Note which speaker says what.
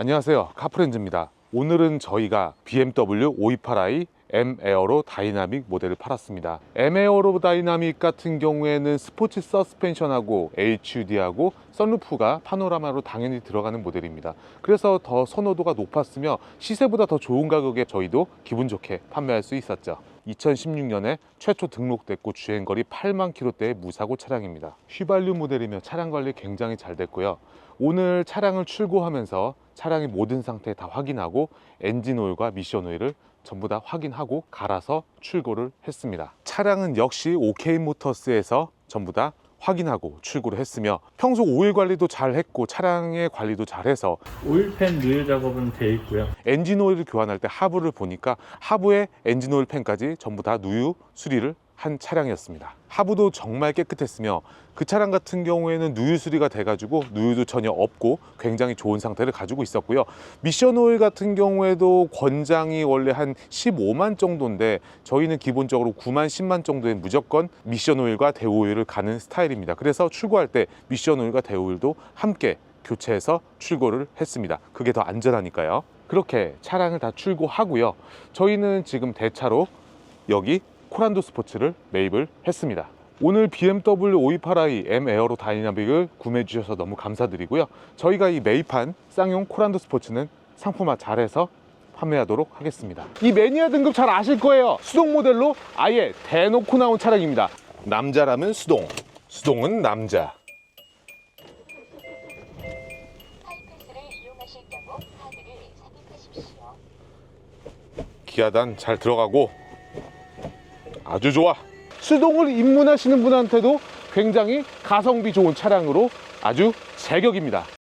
Speaker 1: 안녕하세요. 카프렌즈입니다. 오늘은 저희가 BMW 528i M 에어로 다이나믹 모델을 팔았습니다. M 에어로 다이나믹 같은 경우에는 스포츠 서스펜션하고 HUD하고 썬루프가 파노라마로 당연히 들어가는 모델입니다. 그래서 더 선호도가 높았으며 시세보다 더 좋은 가격에 저희도 기분 좋게 판매할 수 있었죠. 2016년에 최초 등록됐고 주행거리 8만 킬로대의 무사고 차량입니다. 휘발유 모델이며 차량 관리 굉장히 잘 됐고요. 오늘 차량을 출고하면서 차량의 모든 상태 다 확인하고 엔진 오일과 미션 오일을 전부 다 확인하고 갈아서 출고를 했습니다. 차량은 역시 OK 모터스에서 전부 다 확인하고 출고를 했으며 평소 오일 관리도 잘 했고 차량의 관리도 잘 해서
Speaker 2: 오일팬 누유 작업은 돼 있고요.
Speaker 1: 엔진 오일을 교환할 때 하부를 보니까 하부에 엔진 오일 팬까지 전부 다 누유 수리를 한 차량이었습니다. 하부도 정말 깨끗했으며 그 차량 같은 경우에는 누유 수리가 돼가지고 누유도 전혀 없고 굉장히 좋은 상태를 가지고 있었고요. 미션 오일 같은 경우에도 권장이 원래 한 15만 정도인데 저희는 기본적으로 9만 10만 정도의 무조건 미션 오일과 대우 오일을 가는 스타일입니다. 그래서 출고할 때 미션 오일과 대우 오일도 함께 교체해서 출고를 했습니다. 그게 더 안전하니까요. 그렇게 차량을 다 출고하고요. 저희는 지금 대차로 여기 코란도 스포츠를 매입을 했습니다. 오늘 BMW 528i M 에어로 다이나믹을 구매해 주셔서 너무 감사드리고요. 저희가 이 매입한 쌍용 코란도 스포츠는 상품화 잘해서 판매하도록 하겠습니다. 이 매니아 등급 잘 아실 거예요. 수동 모델로 아예 대놓고 나온 차량입니다. 남자라면 수동, 수동은 남자. 기아단 잘 들어가고 아주 좋아. 수동을 입문하시는 분한테도 굉장히 가성비 좋은 차량으로 아주 제격입니다.